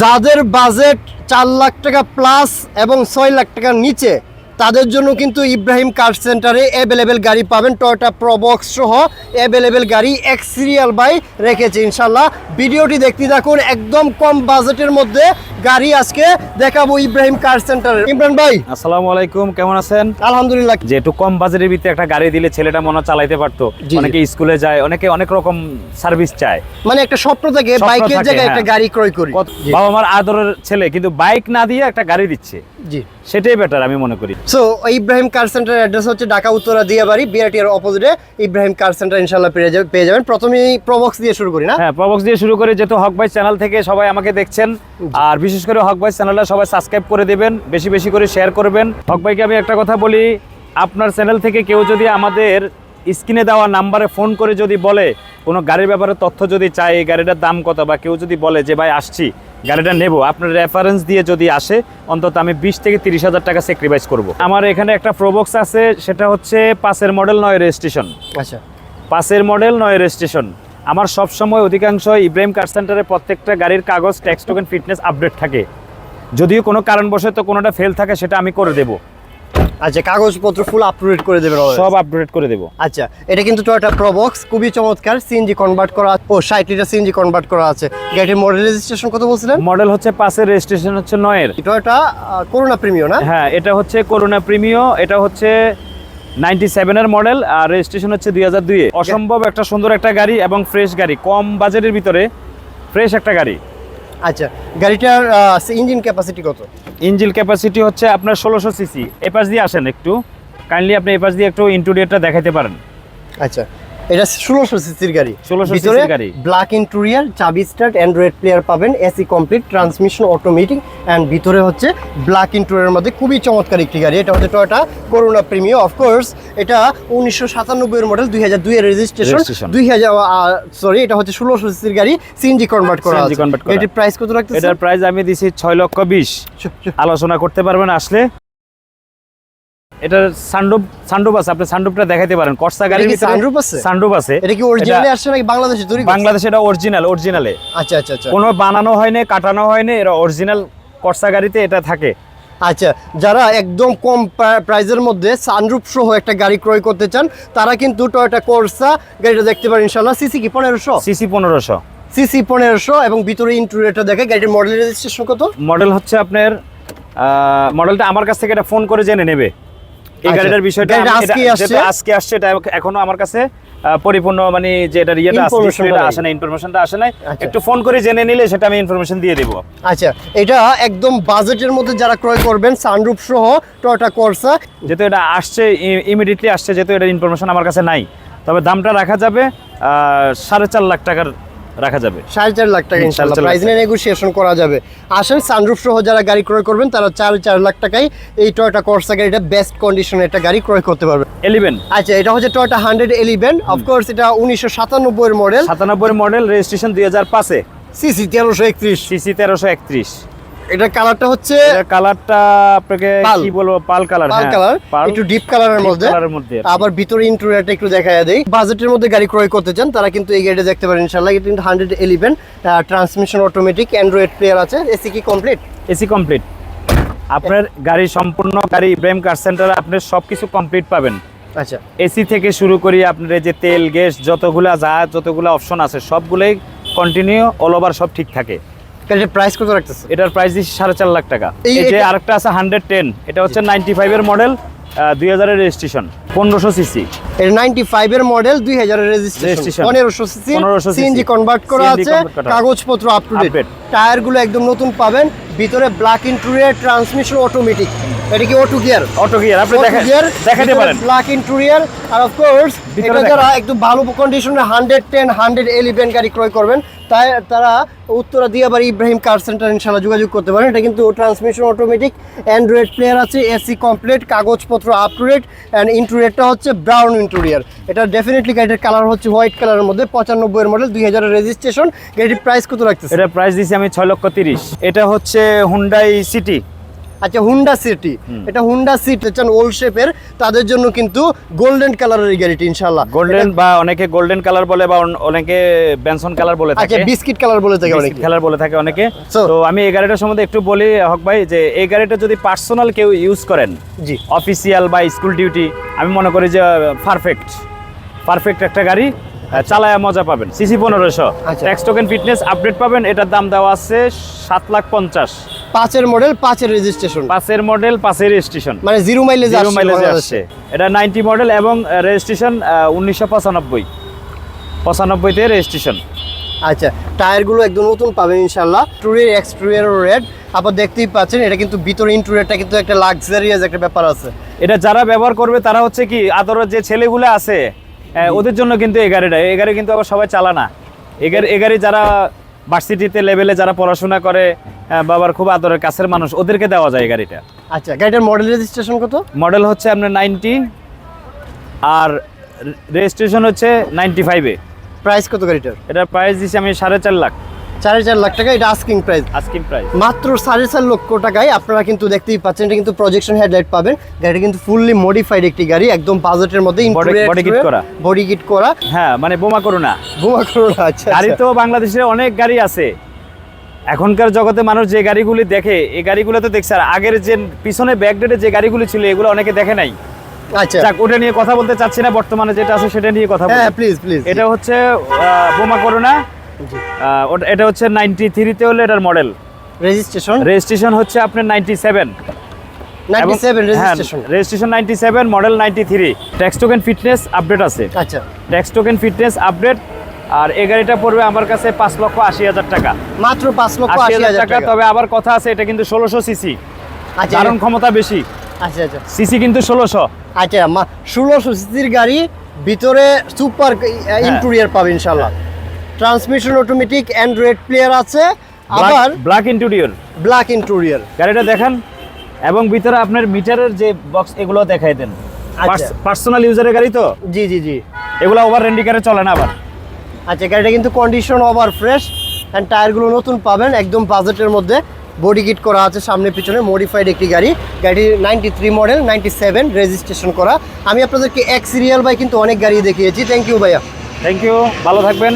যাদের বাজেট চার লাখ টাকা প্লাস এবং ছয় লাখ টাকার নিচে, তাদের জন্য কিন্তু ইব্রাহিম কার সেন্টারে অ্যাভেলেবেল গাড়ি পাবেন। টয়টা প্রবক্স সহ অ্যাভেলেবেল গাড়ি এক সিরিয়াল বাই রেখেছে ইনশাল্লাহ ভিডিওটি দেখতে থাকুন, একদম কম বাজেটের মধ্যে গাড়ি আজকে দেখাবো ইব্রাহিম কার সেন্টারে ইমরান ভাই। আসসালামু আলাইকুম কেমন আছেন? আলহামদুলিল্লাহ। যে একটু কম বাজারের ভিতরে একটা গাড়ি দিলে ছেলেটা মনে চালাইতে পারতো। অনেকে স্কুলে যায় অনেকে অনেক রকম সার্ভিস চায়। মানে একটা স্বপ্ন থেকে বাইকের জায়গায় একটা হ্যাঁ। গাড়ি ক্রয় করি। বাবা মার আদরের ছেলে কিন্তু বাইক না দিয়ে একটা গাড়ি দিচ্ছে। জি। সেটাই বেটার আমি মনে করি। So Ibrahim car centre address হচ্ছে ঢাকা উত্তরা দিয়াবাড়ি বিআরটি এর অপোজিটে ইব্রাহিম কার সেন্টার ইনশাল্লাহ পেয়ে যাবেন পেয়ে যাবেন। প্রথমেই প্রবক্স দিয়ে শুরু করি না? হ্যাঁ প্রবক্স দিয়ে শুরু করে যেহেতু হক ভাই চ্যানেল থেকে সবাই আমাকে দেখছেন। আর বিশেষ করে হক ভাই চ্যানেলটা সবাই সাবস্ক্রাইব করে দেবেন বেশি বেশি করে শেয়ার করবেন। হক ভাইকে আমি একটা কথা বলি আপনার চ্যানেল থেকে কেউ যদি আমাদের স্ক্রিনে দেওয়া নাম্বারে ফোন করে যদি বলে কোনো গাড়ির ব্যাপারে তথ্য যদি চায় এই গাড়িটার দাম কত বা কেউ যদি বলে যে ভাই আসছি গাড়িটা নেব। আপনার রেফারেন্স দিয়ে যদি আসে অন্তত আমি বিশ থেকে তিরিশ হাজার টাকা স্যাক্রিফাইস করব। আমার এখানে একটা প্রোবক্স আছে সেটা হচ্ছে পাঁচের মডেল নয় রেজিস্ট্রেশন। আচ্ছা। পাঁচের মডেল নয় রেজিস্ট্রেশন। আমার সব সময় অধিকাংশ ইব্রাহিম কার সেন্টারে প্রত্যেকটা গাড়ির কাগজ ট্যাক্স টোকেন ফিটনেস আপডেট থাকে। যদিও কোনো কারণবশত কোনোটা ফেল থাকে সেটা আমি করে দেব। আচ্ছা কাগজপত্র ফুল আপডেট করে দেবেন always। সব আপডেট করে দেব। আচ্ছা এটা কিন্তু টয়োটা প্রবক্স খুবই চমৎকার সিএনজি কনভার্ট করা ও ষাট লিটার সিএনজি কনভার্ট করা আছে। গাড়ির মডেল রেজিস্ট্রেশন কত বলছিলেন? মডেল হচ্ছে পাঁচের রেজিস্ট্রেশন হচ্ছে নয়ের। টয়োটা করোনা প্রিমিও না? হ্যাঁ এটা হচ্ছে করোনা প্রিমিও এটা হচ্ছে নাইনটি সেভেনের মডেল আর রেজিস্ট্রেশন হচ্ছে দুই হাজার দুইয়ে অসম্ভব একটা সুন্দর একটা গাড়ি এবং ফ্রেশ গাড়ি কম বাজেটের ভিতরে ফ্রেশ একটা গাড়ি। আচ্ছা গাড়িটার ইঞ্জিন ক্যাপাসিটি কত? ইঞ্জিন ক্যাপাসিটি হচ্ছে আপনার ষোলোশো সিসি এপাশ দিয়ে আসেন একটু। কাইন্ডলি আপনি এপাশ দিয়ে একটু ইন্টুরিয়ারটা দেখাতে পারেন। আচ্ছা এটা ষোলোশো সিসির গাড়ি। 1600 cc ভিতরে গাড়ি। ব্ল্যাক ইন্টেরিয়ার চাবি স্টার্ট অ্যান্ড্রয়েড প্লেয়ার পাবেন AC complete transmission automatic and ভিতরে হচ্ছে ব্ল্যাক ইন্টেরিয়ার মধ্যে খুবই চমৎকার একটি গাড়ি। এটা হচ্ছে টয়োটা করোনা প্রিমিয়াম অফকোর্স এটা উনিশশো সাতানব্বই এর মডেল দুই হাজার দুই এর রেজিস্ট্রেশন দুই হাজার সরি এটা হচ্ছে ষোলোশো সিসির গাড়ি সিএনজি কনভার্ট করা আছে। এটির প্রাইস কত রাখতেছে এটার প্রাইস আমি দিছি ছয় লক্ষ বিশ। আলোচনা করতে পারবেন আসলে এটার সানডুপ সানডুপ আছে আপনি সানডুপটা দেখাতে পারেন। কর্সা গাড়ির এটা ভিতরে sunroof আছে? সানডুপ আছে। এটা কি অরিজিনালি আসছে নাকি বাংলাদেশে তৈরি? বাংলাদেশে এটা অরিজিনাল অরিজিনালে আচ্ছা আচ্ছা আচ্ছা। কোনো বানানো হয়নি কাটানো হয়নি এরা অরিজিনাল কর্সা গাড়িতে এটা থাকে। আচ্ছা যারা একদম কম প্রাইজের মধ্যে সানরুফ সহ একটা গাড়ি ক্রয় করতে চান তারা কিন্তু টয়োটা কোর্সা গাড়িটা দেখতে পারেন ইনশাল্লাহ সিসি কি পনেরোশো? সিসি পনেরোশো। সিসি পনেরোশো এবং ভিতরে ইন্টুরিয়ারটা দেখে গাড়ির মডেল রেজিস্ট্রেশন কত? মডেল হচ্ছে আপনার মডেলটা আমার কাছ থেকে এটা ফোন করে জেনে নেবে। এই আচ্ছা, গাড়িটার বিষয়টা এটা- আজকে আসছে এটা এখনও আমার কাছে পরিপূর্ণ মানে যে এটা ইয়েটা। আসে না ইনফরমেশনটা আসে না আচ্ছা। একটু ফোন করে জেনে নিলে সেটা আমি ইনফরমেশন দিয়ে দেবো। আচ্ছা এটা একদম বাজেটের মধ্যে যারা ক্রয় করবেন সানরুফ সহ টয়োটা কোর্সা যেহেতু এটা আসছে ইমিডিয়েটলি আসছে যেহেতু এটার ইনফরমেশন আমার কাছে নাই। তবে দামটা রাখা যাবে আহ, সাড়ে চার লাখ টাকার রাখা যাবে। সাড়ে চার লাখ টাকা ইনশাল্লাহ প্রাইস নিয়ে নেগোসিয়েশন করা যাবে। আসেন সানরুফ সহ যারা গাড়ি ক্রয় করবেন তারা চার চার লাখ টাকায় এই টয়টা কর্সা গাড়িটা বেস্ট কন্ডিশনে একটা গাড়ি ক্রয় করতে পারবে। এলিভেন আচ্ছা এটা হচ্ছে টয়টা হান্ড্রেড এলিভেন অফকোর্স এটা উনিশশো সাতানব্বই এর মডেল সাতানব্বই মডেল রেজিস্ট্রেশন দুই হাজার পাঁচে। সিসি তেরোশো একত্রিশ। সিসি তেরোশো একত্রিশ। এটার কালারটা হচ্ছে কালারটা আপনাকে কি বলব? পাল কালার পাল কালার একটু ডিপ কালারের মধ্যে। কালারের মধ্যে। আবার ভিতরে ইন্টেরিয়রটা একটু দেখা দেয় বাজেটের মধ্যে গাড়ি ক্রয় করতে চান তারা কিন্তু এই গাড়িটা দেখতে পারেন ইনশাআল্লাহ। এটা কিন্তু hundred eleven transmission automatic Android player আছে। এসি কি কমপ্লিট এসি কমপ্লিট আপনার গাড়ি সম্পূর্ণ গাড়ি ইব্রাহিম কার সেন্টারে আপনি সব কিছু কমপ্লিট পাবেন। আচ্ছা। এসি থেকে শুরু করি আপনার যে তেল গ্যাস যতগুলা যা যতগুলা অপশন আছে সবগুলোই কন্টিনিউ অল ওভার সব ঠিক থাকে। গাড়িটার প্রাইস কত রাখতেছে? এটার প্রাইস দিচ্ছি সাড়ে চার লাখ টাকা। এই যে আরেকটা আছে হান্ড্রেড টেন এটা হচ্ছে নাইনটি ফাইভের মডেল দুই হাজারের রেজিস্ট্রেশন পনেরোশো সিসি এর নাইনটি ফাইভ মডেল দুই হাজারের রেজিস্ট্রেশন পনেরোশো সিসি সিএনজি কনভার্ট করা আছে কাগজপত্র আপ টু ডেট টায়ারগুলো একদম নতুন পাবেন ভিতরে ব্ল্যাক ইন্টেরিয়র ট্রান্সমিশন অটোমেটিক এটা কি অটো গিয়ার অটো গিয়ার আপনি দেখা দেখাতে পারেন। ব্ল্যাক ইন্টেরিয়র আর অফ কোর্স এটা যারা একটু ভালো টেন হান্ড্রেড এলিভেন গাড়ি ক্রয় করবেন তাই তারা উত্তরা দিয়াবাড়ি ইব্রাহিম কার সেন্টার ইনশাল্লাহ যোগাযোগ করতে পারেন। এটা কিন্তু ট্রান্সমিশন অটোমেটিক অ্যান্ড্রয়েড প্লেয়ার আছে এসি কমপ্লিট কাগজপত্র আপ টু ডেট অ্যান্ড ইন্টুরিয়ারটা হচ্ছে ব্রাউন ইন্টুরিয়ার এটা ডেফিনেটলি গাড়ির কালার হচ্ছে হোয়াইট কালারের মধ্যে পঁচানব্বই মডেল দুই হাজারের রেজিস্ট্রেশন গাড়ির প্রাইস কত রাখতেছে এটা প্রাইস দিচ্ছি আমি ছয় লক্ষ তিরিশ। এটা হচ্ছে হুন্ডাই সিটি আচ্ছা হুন্ডা সিটি এটা হুন্ডা সিটি চান ওল্ড শেপের তাদের জন্য কিন্তু গোল্ডেন কালারের এই গাড়িটি ইনশাআল্লাহ। গোল্ডেন বা অনেকে গোল্ডেন কালার বলে বা অনেকে বেনসন কালার বলে আচ্ছা থাকে। বিস্কিট কালার বলে থাকে অনেকে। কালার বলে থাকে অনেকে। তো আমি এই গাড়িটার সম্বন্ধে একটু বলি হক ভাই যে এই গাড়িটা যদি পার্সোনাল কেউ ইউজ করেন জি। অফিসিয়াল বা স্কুল ডিউটি আমি মনে করি যে পারফেক্ট পারফেক্ট একটা গাড়ি চালায় মজা পাবেন। সিসি পনেরোশো। আচ্ছা। ট্যাক্স টোকেন ফিটনেস আপডেট পাবেন। এটার দাম দেওয়া আছে সাত লাখ পঞ্চাশ। পাঁচের মডেল পাঁচের রেজিস্ট্রেশন পাঁচের মডেল পাঁচের রেজিস্ট্রেশন মানে জিরো মাইলেজ জিরো মাইলেজে আসছে। এটা নাইনটি মডেল এবং রেজিস্ট্রেশন উনিশশো পঁচানব্বই। পঁচানব্বইতে রেজিস্ট্রেশন আচ্ছা টায়ারগুলো একদম নতুন পাবেন ইনশাল্লাহ টুরের এক্সট্রিয়ার রেড আবার দেখতেই পাচ্ছেন এটা কিন্তু ভিতরে ইন্টুরিয়ারটা কিন্তু একটা লাক্সারিয়াস একটা ব্যাপার আছে। এটা যারা ব্যবহার করবে তারা হচ্ছে কি আদরের যে ছেলেগুলো আছে ওদের জন্য কিন্তু এই গাড়িটা। এই গাড়ি কিন্তু আবার সবাই চালানা। এই গাড়ি যারা ভার্সিটিতে লেভেলে যারা পড়াশোনা করে বাবার খুব আদরের কাছের মানুষ ওদেরকে দেওয়া যায় গাড়িটা। আচ্ছা গাড়িটার মডেল রেজিস্ট্রেশন কত? মডেল হচ্ছে আপনার নাইনটি আর রেজিস্ট্রেশন হচ্ছে নাইনটি ফাইভে প্রাইস কত গাড়িটার? এটার প্রাইস দিচ্ছি আমি সাড়ে চার লাখ। সাড়ে চার লাখ টাকা এটা আস্কিং প্রাইস আস্কিং প্রাইস মাত্র সাড়ে চার লক্ষ টাকায় আপনারা কিন্তু দেখতেই পাচ্ছেন এটা কিন্তু প্রজেকশন হেডলাইট পাবেন। গাড়িটা কিন্তু ফুললি মডিফাইড একটি গাড়ি একদম বাজেটের মধ্যে body kit করা। বডি কিট করা। হ্যাঁ মানে বোমা করো না বোমা করো না আচ্ছা গাড়ি আচ্ছা। তো বাংলাদেশে অনেক গাড়ি আছে। এখনকার জগতে মানুষ যে গাড়িগুলি দেখে এই গাড়িগুলো তো দেখছে আর আগের যে পিছনে ব্যাকডেটে যে গাড়িগুলি ছিল এগুলো অনেকে দেখে নাই। আচ্ছা। যাক ওটা নিয়ে কথা বলতে চাচ্ছি না বর্তমানে যেটা আছে সেটা নিয়ে কথা বলি। হ্যাঁ প্লিজ প্লিজ এটা হচ্ছে বোমা করোনা। এটা হচ্ছে নাইনটি থ্রিতে হলো এটার মডেল রেজিস্ট্রেশন রেজিস্ট্রেশন হচ্ছে আপনার নাইনটি সেভেন হ্যাঁ, registration registration ninety seven model ninety three tax token fitness update আছে। আচ্ছা। ট্যাক্স টোকেন ফিটনেস আপডেট আর এই গাড়িটা পড়বে আমার কাছে পাঁচ লক্ষ আশি হাজার টাকা। মাত্র পাঁচ লক্ষ আশি হাজার টাকা তবে আবার কথা আছে এটা কিন্তু ষোলোশো সিসি। আচ্ছা ধারণ ক্ষমতা বেশি। আচ্ছা আচ্ছা। সিসি কিন্তু ষোলোশো। আচ্ছা ষোলোশো সিসির গাড়ি ভিতরে সুপার ইন্টেরিয়ার পাবে ইনশাল্লাহ। ট্রান্সমিশন অটোমেটিক অ্যান্ড্রয়েড প্লেয়ার আছে। আবার ব্ল্যাক ইন্টেরিয়র ব্ল্যাক ইন্টেরিয়ার গাড়িটা দেখেন এবং ভিতরে আপনার মিটারের যে বক্স এগুলো দেখাই দেন। আচ্ছা। পার্সোনাল ইউজারের গাড়ি তো? জি জি জি। এগুলো ওভার রেন্ডিকারে চলে না আবার? আচ্ছা গাড়িটা কিন্তু কন্ডিশন ওভার ফ্রেশ অ্যান্ড টায়ারগুলো নতুন পাবেন একদম বাজেটের মধ্যে। বডি কিট করা আছে সামনে পিছনে মডিফাইড একটি গাড়ি। গাড়ি ninety three model ninety seven registration করা। আমি আপনাদেরকে এক সিরিয়াল বাই কিন্তু অনেক গাড়ি দেখিয়েছি। থ্যাংক ইউ ভাইয়া। থ্যাংক ইউ ভালো থাকবেন।